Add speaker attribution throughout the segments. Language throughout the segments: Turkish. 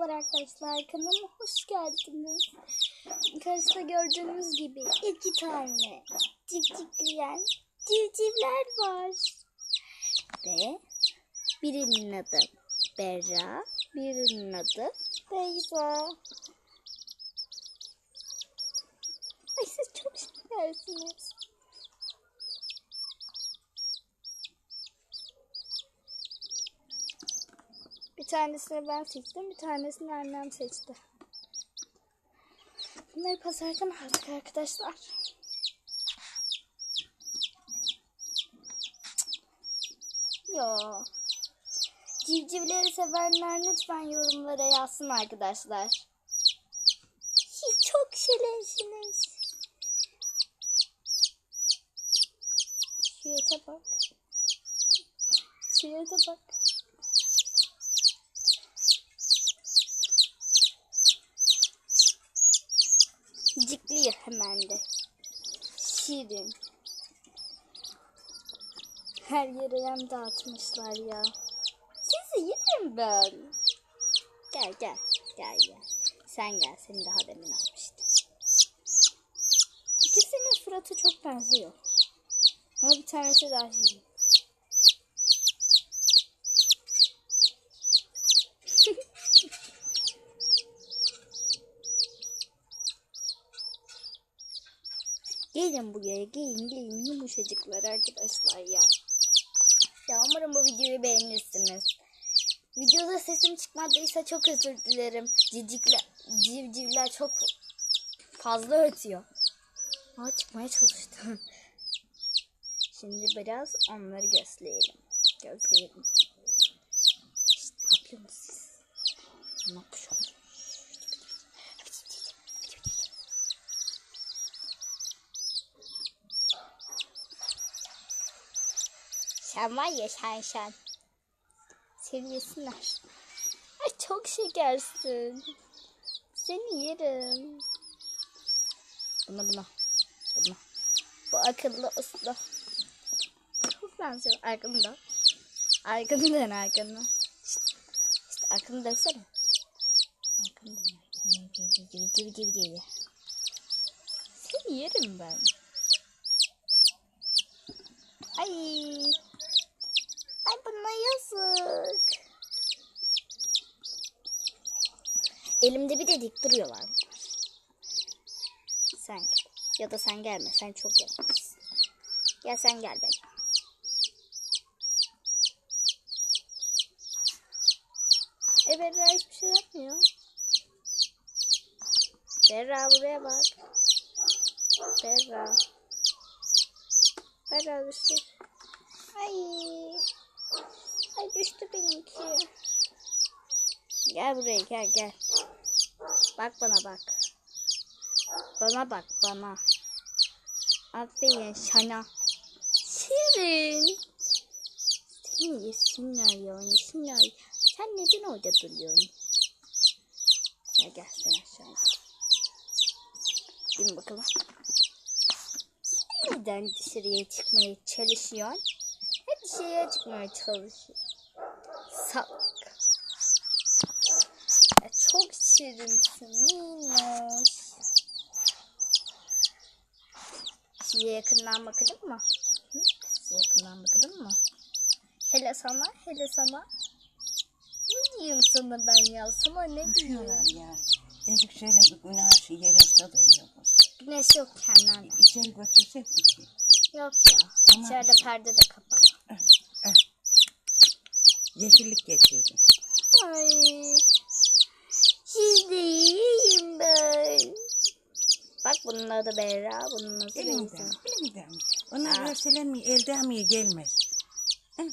Speaker 1: Merhabalar arkadaşlar kanalıma hoş geldiniz. Karşıda gördüğünüz gibi iki tane cikcikleyen civcivler var. Ve birinin adı Berra, birinin adı Beyza. Ay siz çok şekersiniz. Bir tanesini ben seçtim, bir tanesini annem seçti. Bunları pazardan aldık arkadaşlar. Yo. Civcivleri sevenler lütfen yorumlara yazsın arkadaşlar. Çok şirinsiniz. Şuraya bak. Şuraya bak. Hemen. Şirin. Her yere yem dağıtmışlar ya. Sizi yerim ben. Gel gel. Gel gel. Sen gel. Seni daha demin almıştım. İkisinin Fırat'a çok benziyor. Ama bir tanesi daha şirin. Gelin buraya gelin gelin yumuşacıklar arkadaşlar ya. Ya umarım bu videoyu beğenirsiniz. Videoda sesim çıkmadıysa çok özür dilerim. Cicikler, civcivler çok fazla ötüyor. Aa, çıkmaya çalıştım. Şimdi biraz onları gözleyelim. Gözleyelim. İşte, ne yapıyorsunuz siz? Ne yapıyorsunuz? Sen var ya sen sen. Seni yesinler. Ay çok şekersin. Seni yerim. Buna buna. Buna. Bu akıllı uslu. Çok benziyor. Arkamda. Arkanı dön arkanı. İşte, işte arkanı dönsene. Arkanı dön. Dön. Gibi gibi gibi gibi gibi. Seni yerim ben. Ay. Ay bana yazık. Elimde bir de dik duruyorlar. Sen gel. Ya da sen gelme. Sen çok yakınsın. Gel sen gel benim. E Berra hiçbir şey yapmıyor. Berra buraya bak. Berra. Berra bir şey. Ay düştü benimki. Gel buraya gel gel. Bak bana bak. Bana bak bana. Aferin sana. Şirin. Seni yesinler ya yesinler. Sen neden orada duruyorsun? Gel gel sen aşağıya. Bin bakalım. Sen neden dışarıya çıkmaya çalışıyorsun? Dışarıya çıkmaya çalışıyor. Salak. Ya çok şirinsin minnoş. Size yakından bakalım mı? Hı? Size yakından bakalım mı? Hele sana, hele sana. Ne diyeyim sana ben ya? Sana ne diyeyim?
Speaker 2: Üşüyorlar ya. Dedik şöyle bir güneş yer olsa duruyor bu.
Speaker 1: Güneş yok kendilerine.
Speaker 2: İçeri götürsek şey.
Speaker 1: Yok ya.
Speaker 2: Ama-
Speaker 1: İçeride perde de kapalı.
Speaker 2: Yeşillik getirdi.
Speaker 1: Ay. Siz de yiyeyim ben. Bak bunun adı Berra, bunun adı Beyza.
Speaker 2: Elimden, elimden. Onlar
Speaker 1: Ha.
Speaker 2: örselenmiyor, elden mi gelmez. Eh,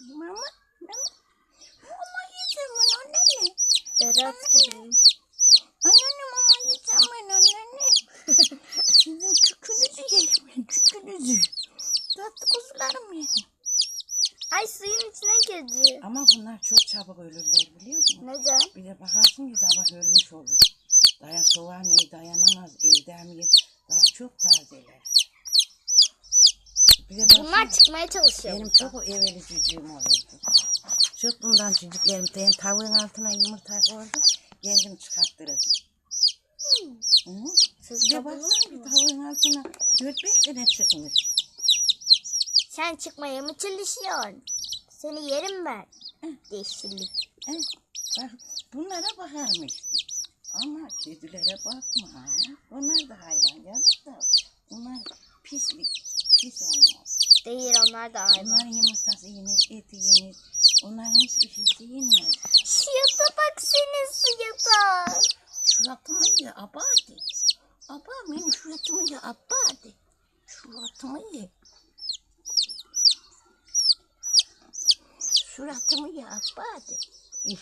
Speaker 2: Mama, mama. Mama yiyeceğim ben anneanne.
Speaker 1: Berat gibi.
Speaker 2: Anneanne mama yiyeceğim ben anneanne. Sizin kükünüzü yerim ben, kükünüzü. Tatlı kuzularım yerim.
Speaker 1: Ay suyun içine girdi.
Speaker 2: Ama bunlar çok çabuk ölürler biliyor musun?
Speaker 1: Neden?
Speaker 2: Bir de bakarsın ki sabah ölmüş olur. Dayan soğuğa neyi dayanamaz evden mi daha çok tazeler. Bir de
Speaker 1: Bunlar
Speaker 2: baksana,
Speaker 1: çıkmaya çalışıyor.
Speaker 2: benim
Speaker 1: burada.
Speaker 2: çok evveli cücüğüm olurdu. Çok bundan çocuklarım ben tavuğun altına yumurta koydum. kendim çıkarttırırım. Hı?
Speaker 1: Siz
Speaker 2: Bir de baksana bir tavuğun altına 4-5 tane çıkmış.
Speaker 1: Sen çıkmaya mı çalışıyorsun? Seni yerim ben. Yeşillik.
Speaker 2: He, bak bunlara bakarmış. Ama kedilere bakma. Onlar da hayvan yazık da. Onlar pislik. Pis onlar.
Speaker 1: Değil onlar da hayvan.
Speaker 2: Onların yumurtası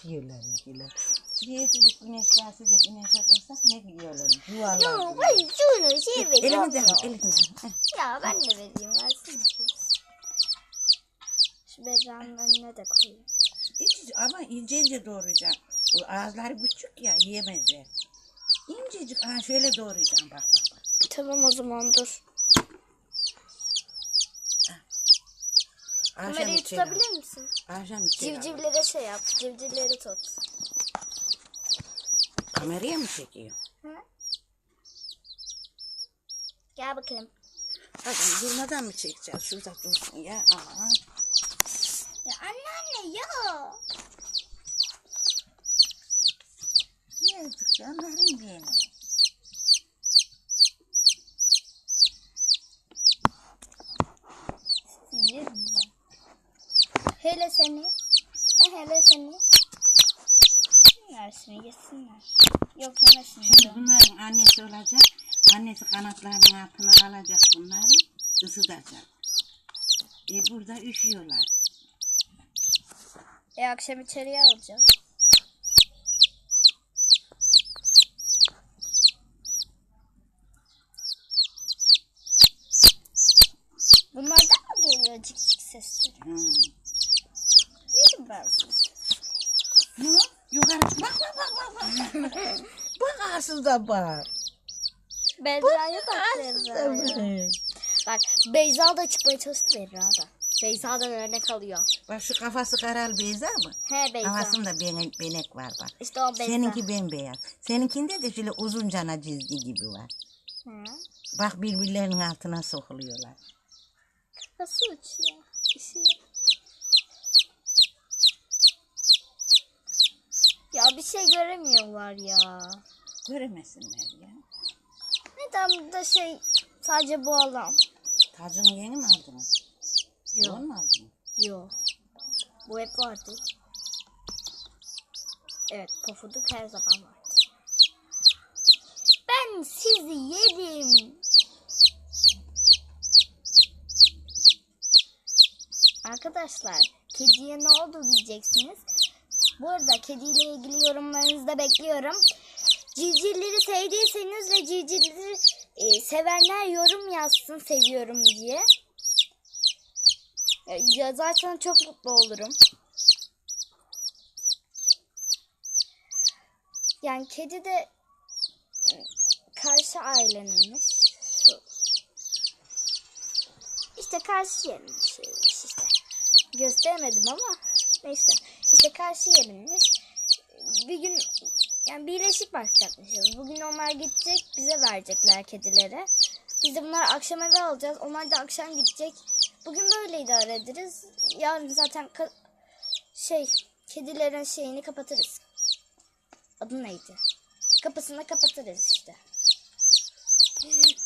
Speaker 2: İşiyorlar işiyorlar. Şuraya çocuk güneş gelse de güneşe koysak ne yiyorlar? Yuvarlar.
Speaker 1: Yok ben şunu şey veriyorum.
Speaker 2: Elini de elini de. Heh.
Speaker 1: Ya ben de vereyim versene. Şu bezanın önüne de koyayım.
Speaker 2: Hiç, ama ince ince doğrayacağım. O ağızları küçük ya yiyemezler. İncecik. Ha şöyle doğrayacağım bak bak bak.
Speaker 1: Tamam o zaman dur.
Speaker 2: Akşam
Speaker 1: Kamerayı
Speaker 2: içerim.
Speaker 1: tutabilir misin?
Speaker 2: Akşam içerim.
Speaker 1: Civcivlere şey yap. Civcivleri tut.
Speaker 2: Kameraya mı çekiyor?
Speaker 1: Hı? Gel bakalım.
Speaker 2: Hadi durmadan mı çekeceğiz? Şurada dursun ya. Aa.
Speaker 1: Ya anneanne ya.
Speaker 2: Yazık canlarım benim.
Speaker 1: Yerim ben. Hele seni. He hele seni. Yesinler seni yesinler. Yok yemesinler.
Speaker 2: Şimdi bunların annesi olacak. Annesi kanatlarının altına alacak bunları. ısıtacak. E burada üşüyorlar.
Speaker 1: E akşam içeriye alacağız. Bunlardan mı geliyor cik cik sesleri?
Speaker 2: Hmm.
Speaker 1: Sizi.
Speaker 2: Ne? Yukarı bak bak bak bak. Bak, bak aslında bak.
Speaker 1: Beyza'ya bak
Speaker 2: Aslında
Speaker 1: Beyza'ya.
Speaker 2: bak.
Speaker 1: Bak Beyza da çıkmaya çalıştı Berra da. Beyza'dan örnek alıyor.
Speaker 2: Bak şu kafası karalı Beyza mı?
Speaker 1: He Beyza.
Speaker 2: Kafasında benek, benek var bak.
Speaker 1: İşte o Beyza.
Speaker 2: Seninki bembeyaz. Seninkinde de şöyle uzun cana çizgi gibi var.
Speaker 1: Hı.
Speaker 2: Bak birbirlerinin altına sokuluyorlar.
Speaker 1: Nasıl uçuyor? Üşüyor. Ya bir şey göremiyorlar ya.
Speaker 2: Göremesinler ya.
Speaker 1: Neden burada şey sadece bu alan?
Speaker 2: Tacını yeni mi aldınız?
Speaker 1: Yok.
Speaker 2: Yoğun mu aldınız?
Speaker 1: Yok. Bu hep vardı. Evet pofuduk her zaman vardı. Ben sizi yerim. Arkadaşlar kediye ne oldu diyeceksiniz. Bu arada kediyle ilgili yorumlarınızı da bekliyorum. Civcivleri sevdiyseniz ve civcivleri e, sevenler yorum yazsın seviyorum diye. Ya- Yazarsanız çok mutlu olurum. Yani kedi de ı, karşı aileninmiş. Şu. İşte karşı yerin şeymiş işte. Gösteremedim ama neyse. İşte karşı yerinmiş. Bir gün yani birleşik bakacakmışız. Bugün onlar gidecek bize verecekler kedileri. Biz de bunları akşam eve alacağız. Onlar da akşam gidecek. Bugün böyle idare ederiz. Yarın zaten şey kedilerin şeyini kapatırız. Adı neydi? Kapısını kapatırız işte.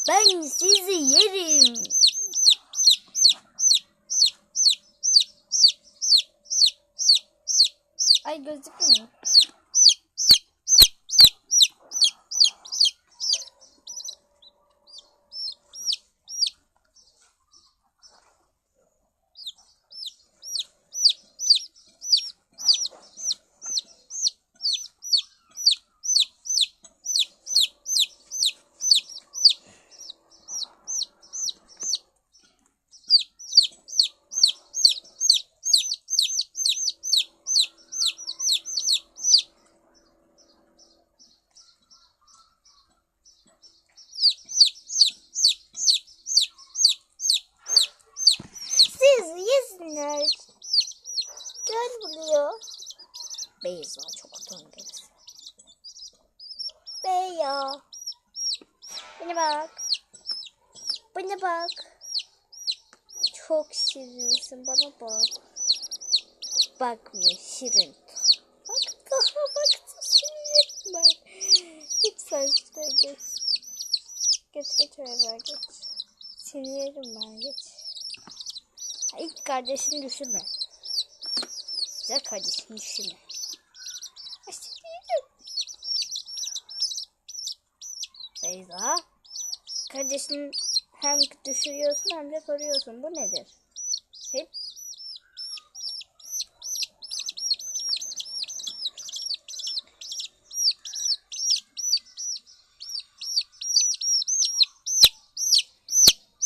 Speaker 1: Ben sizi yerim. Ay gözükmüyor. Siz yesinler. Gel buraya. Beyza çok utangaç. Ya. Bana bak. Bana bak. Çok şirinsin bana bak. Bakmıyor şirin. Bak daha baktım seni yerim ben. Hiç saçta geç. Geç geç öyle geç. Seni yerim ben geç. İlk kardeşini düşürme. Güzel kardeşini düşürme. Ay seni yerim. Beyza. Kardeşini hem düşürüyorsun hem de koruyorsun. Bu nedir? Hep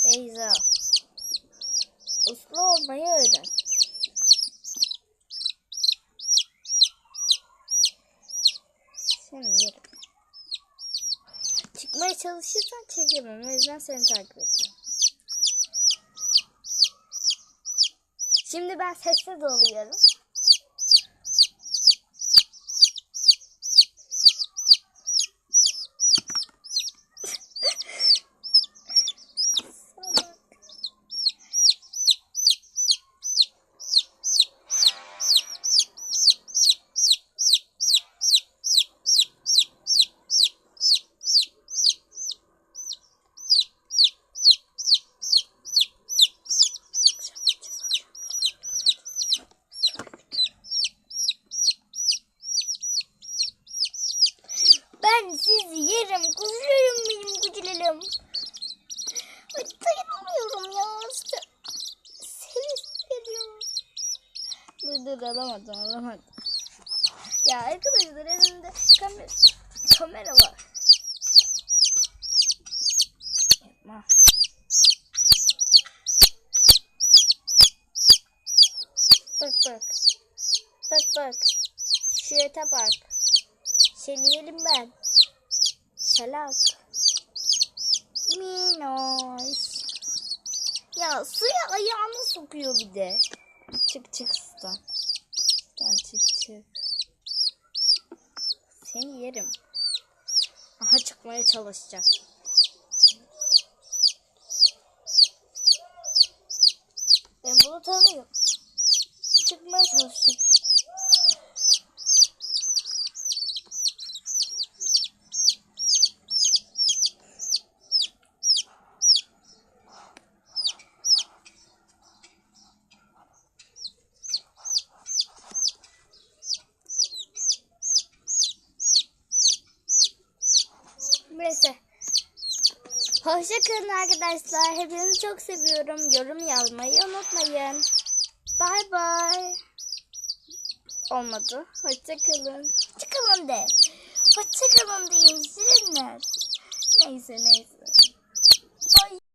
Speaker 1: Beyza. Uslu olmayı öğren. Seni yerim. Çıkmaya çalışırsan çekemem. O yüzden seni takip edeceğim. Şimdi ben sessiz oluyorum. Salak. Ben sizi yerim. Kuzularım benim kuzularım. Ay dayanamıyorum ya. Seni seviyorum. Dur dur alamadım alamadım. Ya arkadaşlar elimde kamera, kamera var. Yapma. Bak bak. Bak bak. Şu yete bak. Seni yerim ben. Salak. Minoş. Ya suya ayağını sokuyor bir de. Çık çık sudan. Sudan çık çık. Seni yerim. Aha çıkmaya çalışacak. Ben bunu tanıyorum. Çıkmaya çalışacak işte. Neyse. Hoşçakalın arkadaşlar. Hepinizi çok seviyorum. Yorum yazmayı unutmayın. Bay bay. Olmadı. Hoşçakalın. Hoşçakalın de. Hoşçakalın deyin. Şirinler. Neyse neyse.